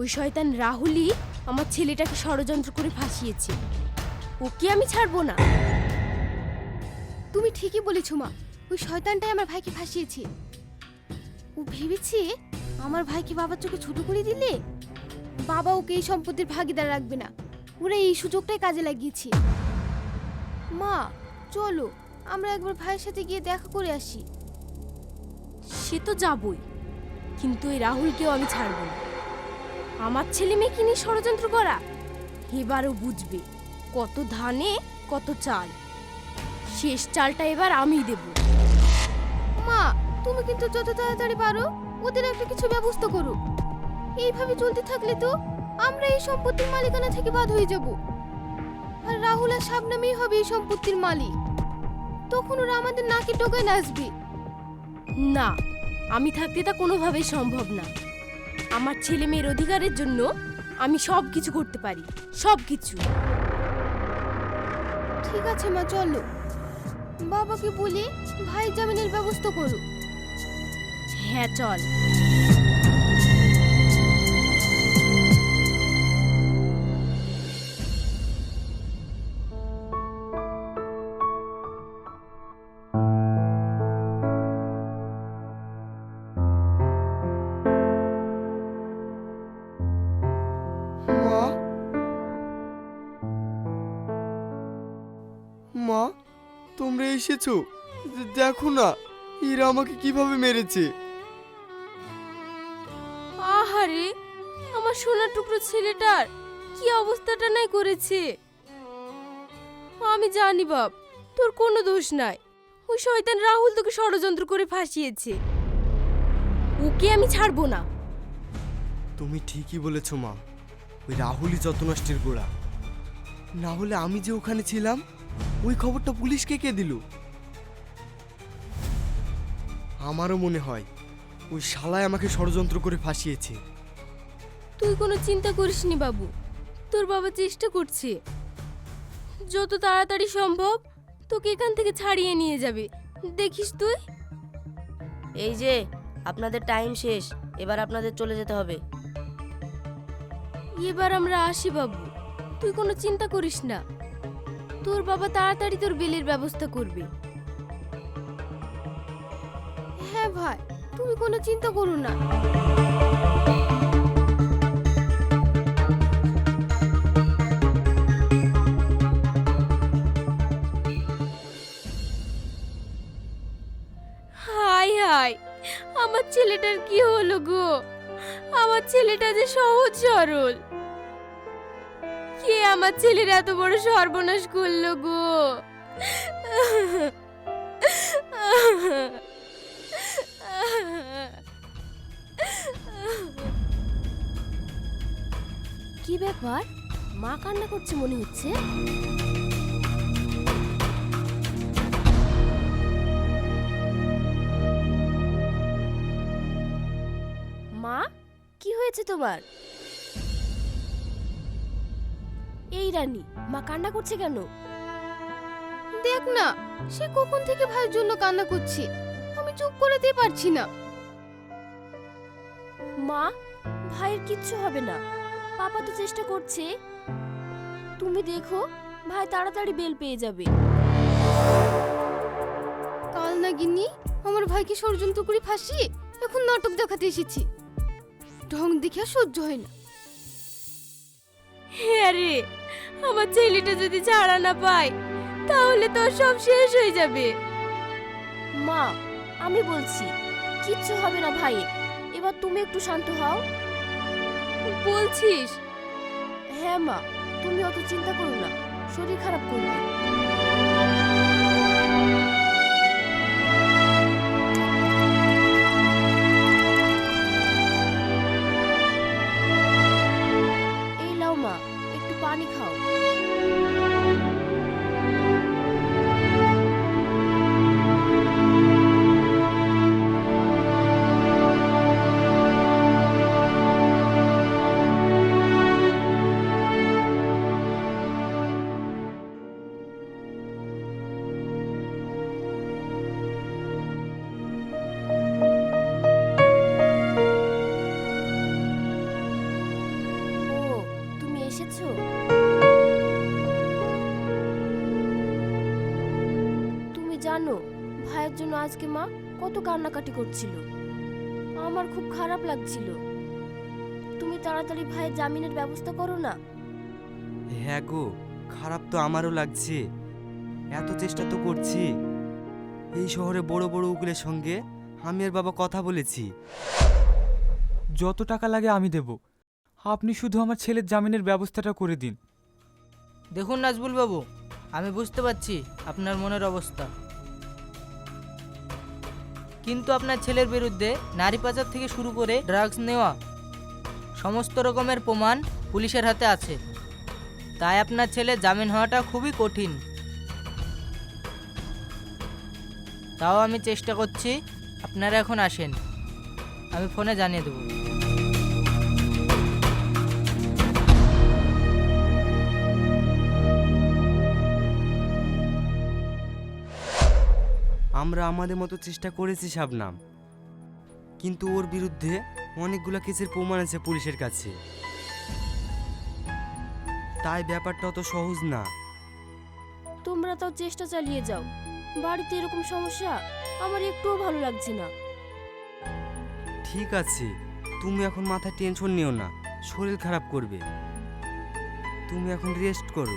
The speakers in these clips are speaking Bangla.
ওই শয়তান রাহুলই আমার ছেলেটাকে ষড়যন্ত্র করে ফাঁসিয়েছে। ওকে আমি ছাড়বো না। তুমি ঠিকই বলেছ মা, ওই শয়তানটাই আমার ভাইকে ফাঁসিয়েছে। ও ভেবেছে আমার ভাইকে বাবার চোখে ছোট করে দিলে বাবা ওকে এই সম্পত্তির ভাগিদার রাখবে না। ওরা এই সুযোগটাই কাজে লাগিয়েছে। মা, চলো, আমরা একবার ভাইয়ের সাথে গিয়ে দেখা করে আসি। সে তো যাবই, কিন্তু এই রাহুলকেও আমি ছাড়বো না। আমার ছেলে মেয়েকে নিয়ে ষড়যন্ত্র করা? এবারও বুঝবে কত ধানে কত চাল। শেষ চালটা এবার আমিই দেব। মা তুমি কিন্তু যত তাড়াতাড়ি পারো ওদের একটা কিছু ব্যবস্থা করো। এইভাবে চলতে থাকলে তো আমরা এই সম্পত্তির মালিকানা থেকে বাদ হয়ে যাব। আর রাহুল আর শাবনামেই হবে এই সম্পত্তির মালিক। তখন ওরা আমাদের নাকি টোকায় নাচবে। না আমি থাকতে তা কোনোভাবেই সম্ভব না। আমার ছেলে মেয়ের অধিকারের জন্য আমি সব কিছু করতে পারি সব কিছু। ঠিক আছে মা চলো। বাবাকে বলে ভাই জামিনের ব্যবস্থা করো। হ্যাঁ চল। এসেছ? দেখো না এরা আমাকে কীভাবে মেরেছে? আহারে আমার সোনার টুকরো ছেলেটার কি অবস্থাটা নাই করেছে? আমি জানি বাপ তোর কোনো দোষ নাই। ওই শয়তান রাহুল তোকে ষড়যন্ত্র করে ফাঁসিয়েছে। ওকে আমি ছাড়বো না। তুমি ঠিকই বলেছ মা। ওই রাহুলই যত নষ্টের গোড়া। না হলে আমি যে ওখানে ছিলাম ওই খবরটা পুলিশকে কে দিল? আমারও মনে হয় ওই শালায় আমাকে ষড়যন্ত্র করে ফাঁসিয়েছে। তুই কোনো চিন্তা করিস নি বাবু তোর বাবা চেষ্টা করছে। যত তাড়াতাড়ি সম্ভব তোকে এখান থেকে ছাড়িয়ে নিয়ে যাবে দেখিস তুই? এই যে আপনাদের টাইম শেষ এবার আপনাদের চলে যেতে হবে। এবার আমরা আসি বাবু তুই কোনো চিন্তা করিস না। তোর বাবা তাড়াতাড়ি তোর বিলের ব্যবস্থা করবে। হ্যাঁ ভাই তুমি কোনো চিন্তা করো না। হাই হাই আমার ছেলেটার কি হলো গো? আমার ছেলেটা যে সহজ সরল। আমার ছেলের এত বড় সর্বনাশ করল গো। কি ব্যাপার? মা কান্না করছে মনে হচ্ছে। মা, কি হয়েছে তোমার? এই রানী মা কান্না করছে কেন? দেখ না সে কখন থেকে ভাইয়ের জন্য কান্না করছে? আমি চুপ করাতে পারছি না। মা ভাইয়ের কিচ্ছু হবে না। পাপা তো চেষ্টা করছে। তুমি দেখো ভাই তাড়াতাড়ি বেল পেয়ে যাবে। কাল না গিন্নি আমার ভাইকে ষড়যন্ত্র করে ফাঁসি এখন নাটক দেখাতে এসেছি। ঢং দেখে সহ্য হয় না। হ্যাঁ রে আমার ছেলেটা যদি ছাড়া না পায় তাহলে তো সব শেষ হয়ে যাবে। মা আমি বলছি কিচ্ছু হবে না ভাই। এবার তুমি একটু শান্ত হও। বলছিস? হ্যাঁ মা তুমি অত চিন্তা করো না শরীর খারাপ করবে। জানো ভাইয়ের জন্য আজকে মা কত কান্নাকাটি করছিল। আমার খুব খারাপ লাগছিল। তুমি তাড়াতাড়ি ভাইয়ের জামিনের ব্যবস্থা করো না। হ্যাঁ গো খারাপ তো আমারও লাগছে। এত চেষ্টা তো করছি। এই শহরে বড় বড় উকিলের সঙ্গে আমি আর বাবা কথা বলেছি। যত টাকা লাগে আমি দেব। আপনি শুধু আমার ছেলের জামিনের ব্যবস্থাটা করে দিন। দেখুন নাজবুল বাবু আমি বুঝতে পারছি আপনার মনের অবস্থা। কিন্তু আপনার ছেলের বিরুদ্ধে নারী পাচার থেকে শুরু করে ড্রাগস নেওয়া সমস্ত রকমের প্রমাণ পুলিশের হাতে আছে। তাই আপনার ছেলে জামিন হওয়াটা খুবই কঠিন। তাও আমি চেষ্টা করছি, আপনারা এখন আসেন। আমি ফোনে জানিয়ে দেবো। আমরা আমাদের মতো চেষ্টা করেছি শাবনাম। কিন্তু ওর বিরুদ্ধে অনেকগুলো কেসের প্রমাণ আছে পুলিশের কাছে। তাই ব্যাপারটা অত সহজ না। তোমরা তাও চেষ্টা চালিয়ে যাও। বাড়িতে এরকম সমস্যা আমার একটুও ভালো লাগছে না। ঠিক আছে। তুমি এখন মাথায় টেনশন নিও না। শরীর খারাপ করবে। তুমি এখন রেস্ট করো।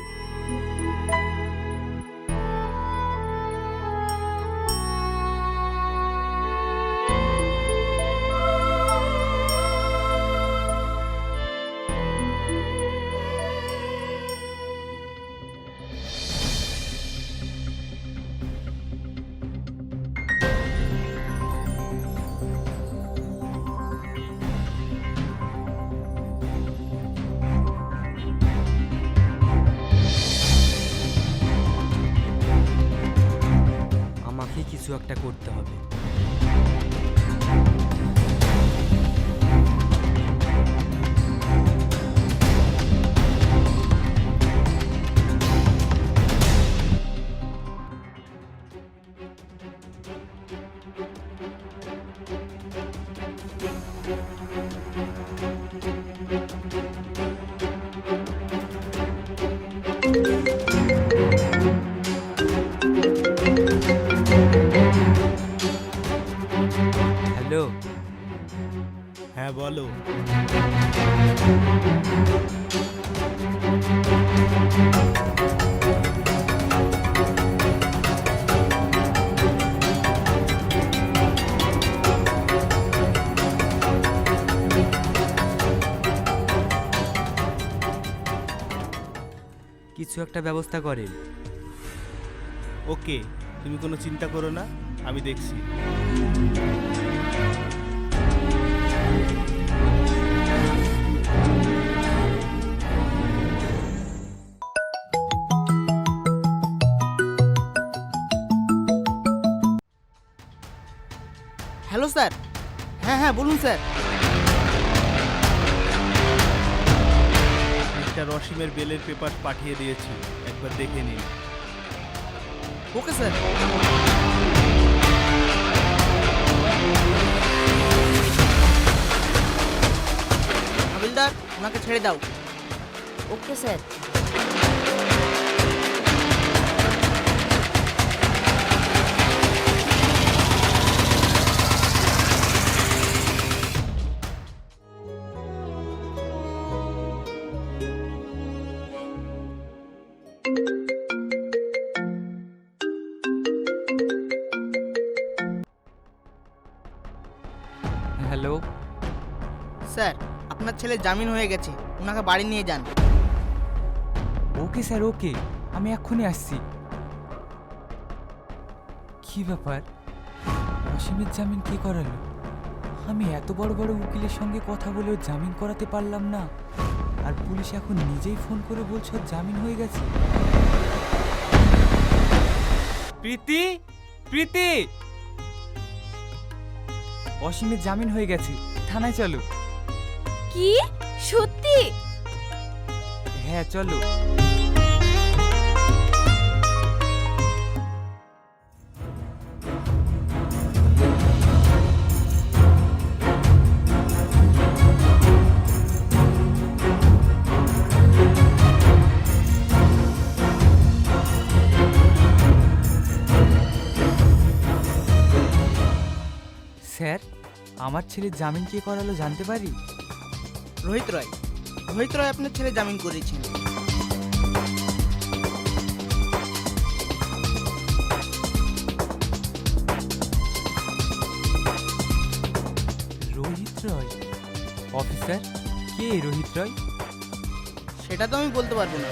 কিছু একটা করতে হবে। একটা ব্যবস্থা করেন। ওকে তুমি কোনো চিন্তা করো না আমি দেখছি। Hello sir. হ্যাঁ হ্যাঁ বলুন স্যার। মিস্টার রসিমের বেলের পেপার পাঠিয়ে দিয়েছি। একবার দেখে নিন। Okay sir. হাবিলদার ওনাকে ছেড়ে দাও। Okay sir. স্যার, আপনার ছেলে জামিন হয়ে গেছে, ওনাকে বাড়ি নিয়ে যান। Okay sir, okay. আমি এক্ষুনি আসছি। কি ব্যাপার? অসীমের জামিন কে করালো? আমি এত বড় বড় উকিলের সঙ্গে কথা বলেও জামিন করাতে পারলাম না। আর পুলিশ এখন নিজেই ফোন করে বলছে জামিন হয়ে গেছে। প্রীতি? প্রীতি? অসীমের জামিন হয়ে গেছে। থানায় চলো। কি? সত্যি? হ্যাঁ চলো। স্যার আমার ছেলে জামিন কে করালো জানতে পারি? রোহিত রয়। রোহিত রয় আপনার ছেলে জামিন করেছেন রোহিত রয়? অফিসার? কে রোহিত রয়? সেটা তো আমি বলতে পারব না।